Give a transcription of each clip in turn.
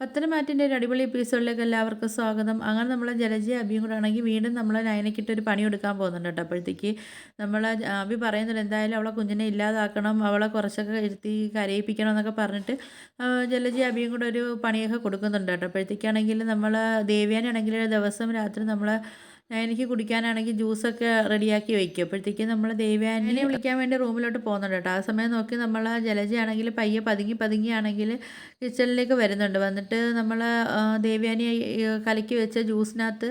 പത്തനംമാറ്റിന്റെ ഒരു അടിപൊളി എപ്പിസോഡിലേക്ക് എല്ലാവർക്കും സ്വാഗതം. അങ്ങനെ നമ്മൾ ജലജി അബിയും കൂടെ ആണെങ്കിൽ വീണ്ടും നമ്മൾ നയനക്കിട്ട് ഒരു പണി എടുക്കാൻ പോകുന്നുണ്ട് കേട്ടോ. അപ്പോഴത്തേക്ക് നമ്മൾ അബി പറയുന്നുണ്ട് എന്തായാലും അവളെ കുഞ്ഞിനെ ഇല്ലാതാക്കണം അവളെ കുറച്ചൊക്കെ ഇരുത്തി കരയിപ്പിക്കണം എന്നൊക്കെ പറഞ്ഞിട്ട് ജലജി അബിയും കൂടെ ഒരു പണിയൊക്കെ കൊടുക്കുന്നുണ്ട് കേട്ടോ. അപ്പോഴത്തേക്കാണെങ്കിൽ നമ്മൾ ദേവ്യാനാണെങ്കിൽ ദിവസം രാത്രി നമ്മൾ എനിക്ക് കുടിക്കാനാണെങ്കിൽ ജ്യൂസൊക്കെ റെഡിയാക്കി വയ്ക്കും അപ്പോഴത്തേക്കും നമ്മൾ ദേവ്യാനിനെ വിളിക്കാൻ വേണ്ടി റൂമിലോട്ട് പോകുന്നുണ്ട് കേട്ടോ. ആ സമയം നോക്കി നമ്മൾ ജലജയാണെങ്കിൽ പയ്യെ പതുങ്ങി പതുങ്ങിയാണെങ്കിൽ കിച്ചണിലേക്ക് വരുന്നുണ്ട്. വന്നിട്ട് നമ്മൾ ദേവ്യാനി കലക്കി വെച്ച ജ്യൂസിനകത്ത്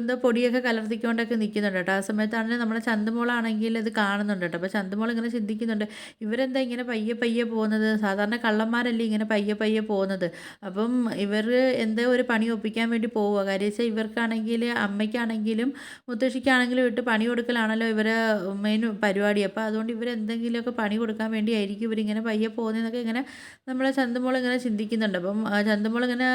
എന്തോ പൊടിയൊക്കെ കലർത്തിക്കൊണ്ടൊക്കെ നിൽക്കുന്നുണ്ട് കേട്ടോ. ആ സമയത്താണെങ്കിൽ നമ്മളെ ചന്തുമോളാണെങ്കിൽ ഇത് കാണുന്നുണ്ട് കേട്ടോ. അപ്പോൾ ചന്തുമോൾ ഇങ്ങനെ ചിന്തിക്കുന്നുണ്ട് ഇവരെന്താ ഇങ്ങനെ പയ്യെ പയ്യെ പോകുന്നത്? സാധാരണ കള്ളന്മാരല്ലേ ഇങ്ങനെ പയ്യെ പയ്യെ പോകുന്നത്? അപ്പം ഇവർ എന്തോ ഒരു പണി ഒപ്പിക്കാൻ വേണ്ടി പോവുക കാര്യം വെച്ചാൽ ഇവർക്കാണെങ്കിൽ അമ്മയ്ക്കാണെങ്കിൽ ആണെങ്കിലും മുത്തശ്ശിക്കാണെങ്കിലും ഇട്ട് പണി കൊടുക്കലാണല്ലോ ഇവരെ മെയിൻ പരിപാടി. അപ്പോൾ അതുകൊണ്ട് ഇവരെന്തെങ്കിലുമൊക്കെ പണി കൊടുക്കാൻ വേണ്ടിയായിരിക്കും ഇവരിങ്ങനെ പയ്യെ പോകുന്നതെന്നൊക്കെ ഇങ്ങനെ നമ്മളെ ചന്തമോൾ ഇങ്ങനെ ചിന്തിക്കുന്നുണ്ട്. അപ്പം ചന്തമോൾ ഇങ്ങനെ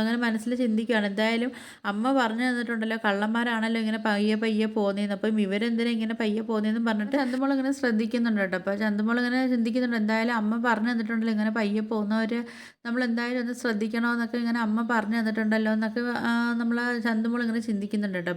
അങ്ങനെ മനസ്സിൽ ചിന്തിക്കുകയാണ്. എന്തായാലും അമ്മ പറഞ്ഞു തന്നിട്ടുണ്ടല്ലോ കള്ളന്മാരാണല്ലോ ഇങ്ങനെ പയ്യെ പയ്യെ പോകുന്നതെന്ന്. അപ്പം ഇവരെന്തിനാ ഇങ്ങനെ പയ്യെ പോകുന്നതെന്നും പറഞ്ഞിട്ട് ചന്തമോൾ ഇങ്ങനെ ശ്രദ്ധിക്കുന്നുണ്ട് കേട്ടോ. അപ്പോൾ ചന്തമോൾ ഇങ്ങനെ ചിന്തിക്കുന്നുണ്ട് എന്തായാലും അമ്മ പറഞ്ഞു തന്നിട്ടുണ്ടല്ലോ ഇങ്ങനെ പയ്യെ പോകുന്നവർ നമ്മൾ എന്തായാലും ഒന്ന് ശ്രദ്ധിക്കണമെന്നൊക്കെ ഇങ്ങനെ അമ്മ പറഞ്ഞു തന്നിട്ടുണ്ടല്ലോ എന്നൊക്കെ നമ്മൾ ചന്തമോൾ ഇങ്ങനെ ചിന്തിക്കുന്നുണ്ട് കേട്ടോ.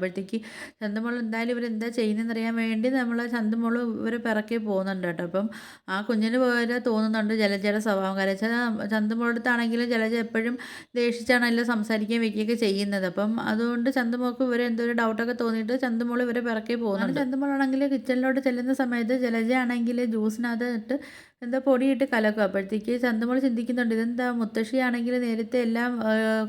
ചന്തമോൾ എന്തായാലും ഇവരെന്താ ചെയ്യുന്നതെന്ന് അറിയാൻ വേണ്ടി നമ്മൾ ചന്തമോൾ ഇവരെ പിറക്കി പോകുന്നുണ്ട് കേട്ടോ. അപ്പം ആ കുഞ്ഞിന് പോലെ തോന്നുന്നുണ്ട് ജലജയുടെ സ്വഭാവം. കാരണം വെച്ചാൽ ചന്തമോളടുത്താണെങ്കിലും ജലജ എപ്പോഴും ദേഷിച്ചാണെല്ലാം സംസാരിക്കുകയും വയ്ക്കുകയൊക്കെ ചെയ്യുന്നത്. അപ്പം അതുകൊണ്ട് ചന്തമോൾക്ക് ഇവരെ എന്തോ ഒരു ഡൗട്ടൊക്കെ തോന്നിയിട്ട് ചന്തമോൾ ഇവരെ പിറക്കി പോകുന്നുണ്ട്. ചന്തമോളാണെങ്കിൽ കിച്ചണിലോട്ട് ചെല്ലുന്ന സമയത്ത് ജലജ ആണെങ്കിൽ ജ്യൂസിനകത്ത് ഇട്ട് എന്താ പൊടിയിട്ട് കലക്കും. അപ്പോഴത്തേക്ക് ചന്തമോൾ ചിന്തിക്കുന്നുണ്ട് ഇതെന്താ മുത്തശ്ശിയാണെങ്കിൽ നേരത്തെ എല്ലാം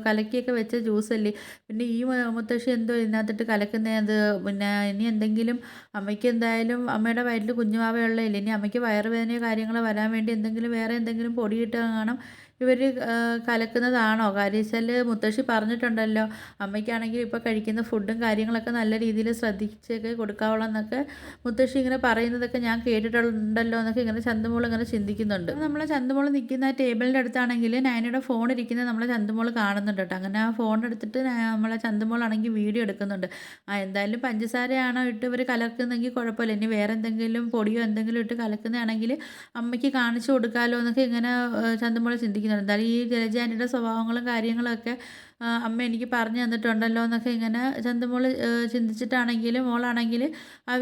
കലക്കിയൊക്കെ വെച്ച ജ്യൂസല്ലേ? പിന്നെ ഈ മുത്തശ്ശി എന്തോ ഇതിനകത്തിട്ട് കലക്കുന്നത് പിന്നെ ഇനി എന്തെങ്കിലും അമ്മയ്ക്ക് എന്തായാലും അമ്മയുടെ വയറ്റിൽ കുഞ്ഞുമാവയുള്ളതല്ലേ ഇനി അമ്മയ്ക്ക് വയറുവേദനയോ കാര്യങ്ങളോ വരാൻ വേണ്ടി എന്തെങ്കിലും വേറെ എന്തെങ്കിലും പൊടിയിട്ട് കാണാം. ഇവർ കലക്കുന്നതാണോ? കാര്യം വെച്ചാൽ മുത്തശ്ശി പറഞ്ഞിട്ടുണ്ടല്ലോ അമ്മയ്ക്കാണെങ്കിൽ ഇപ്പോൾ കഴിക്കുന്ന ഫുഡും കാര്യങ്ങളൊക്കെ നല്ല രീതിയിൽ ശ്രദ്ധിച്ചൊക്കെ കൊടുക്കാവുള്ളൂ എന്നൊക്കെ മുത്തശ്ശി ഇങ്ങനെ പറയുന്നതൊക്കെ ഞാൻ കേട്ടിട്ടുണ്ടല്ലോ എന്നൊക്കെ ഇങ്ങനെ ചന്തമോൾ ഇങ്ങനെ ചിന്തിക്കുന്നുണ്ട്. നമ്മൾ ചന്തമോൾ നിൽക്കുന്ന ടേബിളിന്റെ അടുത്താണെങ്കിൽ നയനയുടെ ഫോൺ ഇരിക്കുന്നത് നമ്മൾ ചന്തമോൾ കാണുന്നുണ്ട് കേട്ടോ. അങ്ങനെ ആ ഫോൺ എടുത്തിട്ട് നമ്മളെ ചന്തമോളാണെങ്കിൽ വീഡിയോ എടുക്കുന്നുണ്ട്. ആ എന്തായാലും പഞ്ചസാരയാണോ ഇട്ട് ഇവർ കലക്കുന്നെങ്കിൽ കുഴപ്പമില്ല. ഇനി വേറെ എന്തെങ്കിലും പൊടിയോ എന്തെങ്കിലും ഇട്ട് കലക്കുന്നതാണെങ്കിൽ അമ്മയ്ക്ക് കാണിച്ചു കൊടുക്കാമല്ലോ എന്നൊക്കെ ഇങ്ങനെ ചന്തമോൾ ചിന്തിക്കുന്നു ചിന്തിക്കുന്നുണ്ട് എന്തായാലും ഈ ജലജാനിയുടെ സ്വഭാവങ്ങളും കാര്യങ്ങളൊക്കെ അമ്മ എനിക്ക് പറഞ്ഞു തന്നിട്ടുണ്ടല്ലോ എന്നൊക്കെ ഇങ്ങനെ ചന്തമോൾ ചിന്തിച്ചിട്ടാണെങ്കിലും മോളാണെങ്കിൽ ആ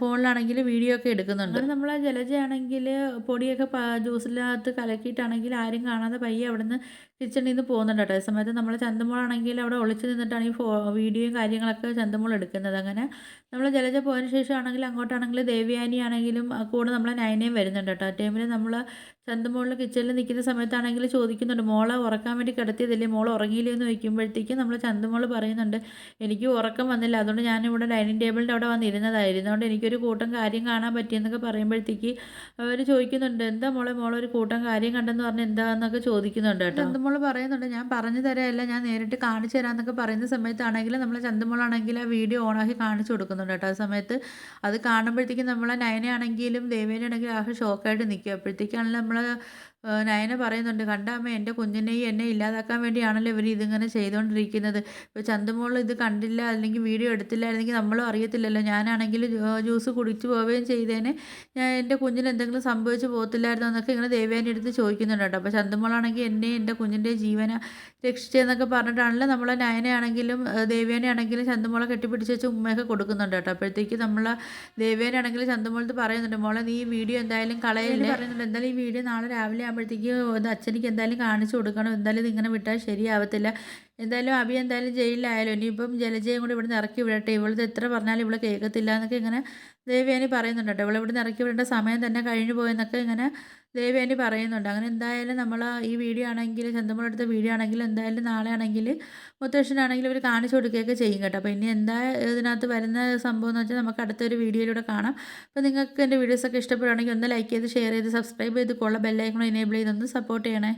ഫോണിലാണെങ്കിൽ വീഡിയോ ഒക്കെ എടുക്കുന്നുണ്ട്. നമ്മൾ ജലജയാണെങ്കിൽ പൊടിയൊക്കെ ജ്യൂസിനകത്ത് കലക്കിയിട്ടാണെങ്കിൽ ആരും കാണാതെ പയ്യെ അവിടെ നിന്ന് കിച്ചണിൽ നിന്ന് പോകുന്നുണ്ട് കേട്ടോ. സമയത്ത് നമ്മൾ ചന്തമോളാണെങ്കിൽ അവിടെ ഒളിച്ച് നിന്നിട്ടാണ് ഈ ഫോ വീഡിയോയും കാര്യങ്ങളൊക്കെ ചന്തമോൾ എടുക്കുന്നത്. അങ്ങനെ നമ്മൾ ജലജ പോയതിന് ശേഷമാണെങ്കിൽ അങ്ങോട്ടാണെങ്കിൽ ദേവ്യാനി ആണെങ്കിലും കൂടെ നമ്മളെ നയനയും വരുന്നുണ്ട് കേട്ടോ. ആ ടൈമിൽ നമ്മൾ ചന്തമോളിൽ കിച്ചണിൽ നിൽക്കുന്ന സമയത്താണെങ്കിൽ ചോദിക്കുന്നുണ്ട് മോളെ ഉറക്കാൻ വേണ്ടി കിടത്തിയതല്ലേ? മോൾ ഉറങ്ങിയില്ലേ? എന്ന് ചോദിക്കുമ്പോഴത്തേക്കും നമ്മൾ ചന്തമോൾ പറയുന്നുണ്ട് എനിക്ക് ഉറക്കം വന്നില്ല അതുകൊണ്ട് ഞാനിവിടെ ഡൈനിങ് ടേബിളിന്റെ അവിടെ വന്നിരുന്നതായിരുന്നു. അതുകൊണ്ട് എനിക്കൊരു കൂട്ടം കാര്യം കാണാൻ പറ്റിയെന്നൊക്കെ പറയുമ്പോഴത്തേക്ക് അവർ ചോദിക്കുന്നുണ്ട് എന്താ മോളെ മോളെ ഒരു കൂട്ടം കാര്യം കണ്ടെന്ന് പറഞ്ഞ് എന്താന്നൊക്കെ ചോദിക്കുന്നുണ്ട് കേട്ടോ. ചന്തമോൾ പറയുന്നുണ്ട് ഞാൻ പറഞ്ഞു തരാമല്ല ഞാൻ നേരിട്ട് കാണിച്ചു തരാമെന്നൊക്കെ പറയുന്ന സമയത്താണെങ്കിൽ നമ്മൾ ചന്തമോളാണെങ്കിൽ ആ വീഡിയോ ഓണാക്കി കാണിച്ചു കൊടുക്കുന്നുണ്ട് കേട്ടോ. ആ സമയത്ത് അത് കാണുമ്പോഴത്തേക്കും നമ്മളെ നയനയാണെങ്കിലും ദേവേനാണെങ്കിലും ആകെ ഷോക്കായിട്ട് നിൽക്കും അപ്പോഴത്തേക്കാണെങ്കിൽ നമ്മൾ നയന പറയുന്നുണ്ട് കണ്ട അമ്മ എന്റെ കുഞ്ഞിനെയും എന്നെ ഇല്ലാതാക്കാൻ വേണ്ടിയാണല്ലോ ഇവർ ഇതിങ്ങനെ ചെയ്തുകൊണ്ടിരിക്കുന്നത് ഇപ്പോൾ ചന്തുമോൾ ഇത് കണ്ടില്ല അല്ലെങ്കിൽ വീഡിയോ എടുത്തില്ലായിരുന്നെങ്കിൽ നമ്മളും അറിയത്തില്ലല്ലോ. ഞാനാണെങ്കിൽ ജ്യൂസ് കുടിച്ചു പോവുകയും ചെയ്തേനെ. ഞാൻ എന്റെ കുഞ്ഞിന് എന്തെങ്കിലും സംഭവിച്ചു പോകത്തില്ലായിരുന്നു എന്നൊക്കെ ഇങ്ങനെ ദേവേന്റെ അടുത്ത് ചോദിക്കുന്നുണ്ട് കേട്ടോ. അപ്പോൾ ചന്തമോളാണെങ്കിൽ എന്നെ എന്റെ കുഞ്ഞിന്റെ ജീവന രക്ഷിച്ചതെന്നൊക്കെ പറഞ്ഞിട്ടാണല്ലോ നമ്മളെ നയനയാണെങ്കിലും ദേവേനെയാണെങ്കിലും ചന്തമോളെ കെട്ടിപ്പിടിച്ച് വെച്ച് ഉമ്മയൊക്കെ കൊടുക്കുന്നുണ്ട് കേട്ടോ. അപ്പോഴത്തേക്ക് നമ്മൾ ദേവേനയാണെങ്കിലും ചന്തമോളത്ത് പറയുന്നുണ്ട് മോളെ നീ ഈ വീഡിയോ എന്തായാലും കളയല്ലേ? പറയുന്നുണ്ട് എന്തായാലും ഈ വീഡിയോ നാളെ രാവിലെ ആകുമ്പോഴത്തേക്ക് ഒന്ന് അച്ഛനിക്ക് എന്തായാലും കാണിച്ചു കൊടുക്കണം. എന്തായാലും ഇങ്ങനെ വിട്ടാൽ ശരിയാവത്തില്ല. എന്തായാലും അഭി എന്തായാലും ജയിലിലായാലും? ഇനിയിപ്പം ജലജയും കൂടി ഇവിടുന്ന് ഇറക്കി വിടട്ടെ. ഇവളത് എത്ര പറഞ്ഞാലും ഇവിടെ കേൾക്കത്തില്ല എന്നൊക്കെ ഇങ്ങനെ ദേവേനി പറയുന്നുണ്ട്. കേട്ടോ ഇവിടെ ഇവിടുന്ന് ഇറക്കി വിടേണ്ട സമയം തന്നെ കഴിഞ്ഞു പോയെന്നൊക്കെ ഇങ്ങനെ ദേവേനി പറയുന്നുണ്ട്. അങ്ങനെ എന്തായാലും നമ്മൾ ഈ വീഡിയോ ആണെങ്കിൽ ചന്തമുളെടുത്ത വീഡിയോ ആണെങ്കിലും എന്തായാലും നാളെ ആണെങ്കിൽ മുത്തശ്ശനാണെങ്കിൽ ഇവർ കാണിച്ചു കൊടുക്കുകയൊക്കെ ചെയ്യും കേട്ടോ. അപ്പോൾ ഇനി എന്താ ഇതിനകത്ത് വരുന്ന സംഭവം എന്ന് വെച്ചാൽ നമുക്ക് അടുത്തൊരു വീഡിയോയിലൂടെ കാണാം. അപ്പോൾ നിങ്ങൾക്ക് എന്റെ വീഡിയോസൊക്കെ ഇഷ്ടപ്പെടുകയാണെങ്കിൽ ഒന്ന് ലൈക്ക് ചെയ്ത് ഷെയർ ചെയ്ത് സബ്സ്ക്രൈബ് ചെയ്ത് കൊള്ള ബെല്ലൈക്കണം എനേബിൾ ചെയ്തൊന്ന് സപ്പോർട്ട് ചെയ്യണേ.